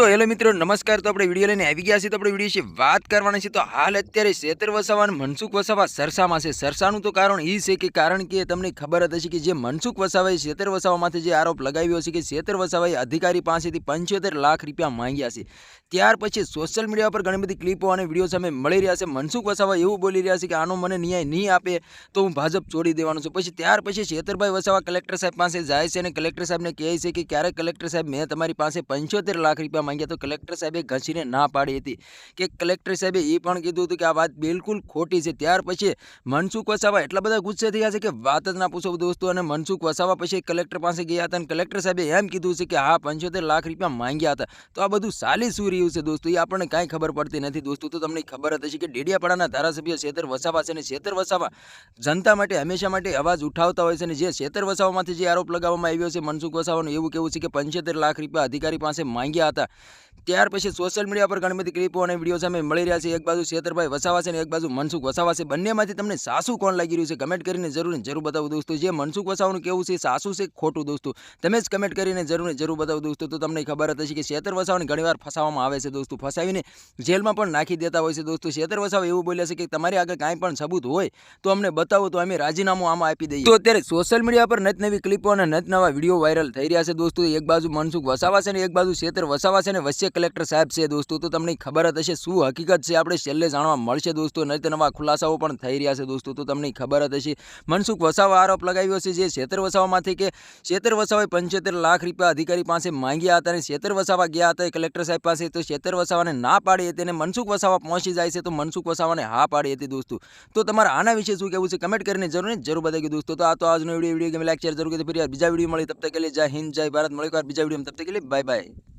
તો હેલો મિત્રો, નમસ્કાર. તો આપણે વીડિયો લઈને આવી ગયા છીએ. તો આપણે વીડિયો વિશે વાત કરવાના છે. તો હાલ અત્યારે શેતર વસાવા અને મનસુખ વસાવા સરસામાં છે. સરસાનું તો કારણ એ છે કે, કારણ કે તમને ખબર જ હશે કે જે મનસુખ વસાવાએ શેતર વસાવામાંથી જે આરોપ લગાવ્યો છે કે શેતર વસાવાએ અધિકારી પાસેથી પંચોતેર લાખ રૂપિયા માંગ્યા છે. ત્યાર પછી સોશિયલ મીડિયા પર ઘણી બધી ક્લિપો અને વીડિયો સામે મળી રહ્યા છે. મનસુખ વસાવા એવું બોલી રહ્યા છે કે, આનો મને ન્યાય નહીં આપે, તો હું ભાજપ છોડી દેવાનો છું. પછી ત્યાર પછી શેતરભાઈ વસાવા કલેક્ટર સાહેબ પાસે જાય છે અને કલેક્ટર સાહેબને કહે છે કે, ક્યારેક કલેક્ટર સાહેબ, મેં તમારી પાસે પંચોતેર લાખ રૂપિયા માંગ્યા તો કલેક્ટર સાહેબે ઘસીને ના પાડી હતી. કે કલેક્ટર સાહેબે એ પણ કીધું હતું કે આ વાત બિલકુલ ખોટી છે. ત્યાર પછી મનસુખ વસાવા, એટલા બધા ગુસ્સે થયા છે કે વાત જ ના પૂછો દોસ્તો. અને મનસુખ વસાવા પછી કલેક્ટર પાસે ગયા હતા અને કલેક્ટર સાહેબે એમ કીધું છે કે હા, પંચોતેર લાખ રૂપિયા માંગ્યા હતા. તો આ બધું સાલી શું રહ્યું છે દોસ્તો. એ આપણને કાંઈ ખબર પડતી નથી દોસ્તો. તો તમને ખબર હતી કે ડેડિયાપાડાના ધારાસભ્ય શેતર વસાવા છે. અને શેતર વસાવા જનતા માટે, હંમેશા માટે અવાજ ઉઠાવતા હોય છે. અને જે શેતર વસાવામાંથી જે આરોપ લગાવવામાં આવ્યો છે, મનસુખ વસાવાનું એવું કેવું છે કે પંચોતેર લાખ રૂપિયા અધિકારી પાસે માંગ્યા હતા. ત્યાર પછી સોશિયલ મીડિયા પર ઘણી બધી ક્લિપો અને વીડિયો સામે મળી રહ્યા છે. એક બાજુ શેતરભાઈ વસાવા છે અને એક બાજુ મનસુખ વસાવા છે. બંનેમાંથી તમને સાસુ કોણ લાગી રહ્યું છે? કમેન્ટ કરીને જરૂર જરૂર બતાવો દોસ્તો. જે મનસુખ વસાવાનું કેવું છે, સાસુ છે, ખોટું દોસ્તો. તમે જ કમેન્ટ કરીને જરૂર જરૂર બતાવો દોસ્તો. તો તમને ખબર હતી કે શેતર વસાવાને ઘણીવાર ફસાવવામાં આવે છે દોસ્તો. ફસાવીને જેલમાં પણ નાખી દેતા હોય છે દોસ્તો. શેતર વસાવા એવું બોલ્યા છે કે તમારી આગળ કાંઈ પણ સબૂત હોય તો અમને બતાવો, તો અમે રાજીનામું આમાં આપી દઈએ. તો અત્યારે સોશિયલ મીડિયા પર નત નવી ક્લિપો અને નત નવા વીડિયો વાયરલ થઈ રહ્યા છે દોસ્તો. એક બાજુ મનસુખ વસાવા છે અને એક બાજુ શેતર વસાવા છે ને વચ્ચે કલેક્ટર સાહેબ છે દોસ્તો, તો તમને ખબર જ હશે શું હકીકત છે? આપણે છેલ્લે જાણવા મળશે દોસ્તો નત નવા ખુલાસાઓ પણ થઈ રહ્યા છે દોસ્તો, તો તમને ખબર જ હશે. મનસુખ વસાવા આરોપ લગાવ્યો છે જે છેતર વસાવામાંથી કે છેતર વસાવાએ પંચોતેર લાખ રૂપિયા અધિકારી પાસે માંગ્યા હતા અને શેતર વસાવા ગયા હતા કલેક્ટર સાહેબ પાસે, તો છેતર વસાવાને ના પાડી હતી અને મનસુખ વસાવા પહોંચી જાય છે તો મનસુખ વસાવાને હા પાડી હતી દોસ્તો. તો તમારે આના વિશે શું કહેવું છે? કમેન્ટ કરીને જરૂર જરૂર બતાવી દોસ્તો. તો આ તો આજનો વીડિયો વીડિયો ગમે લાઈક શેર જરૂર કરી ફરી બીજા વીડિયો મળી તબ તક કે જય હિન્દ, જય ભારત. મળી બીજા વીડિયો તબ તક કે બાય બાય.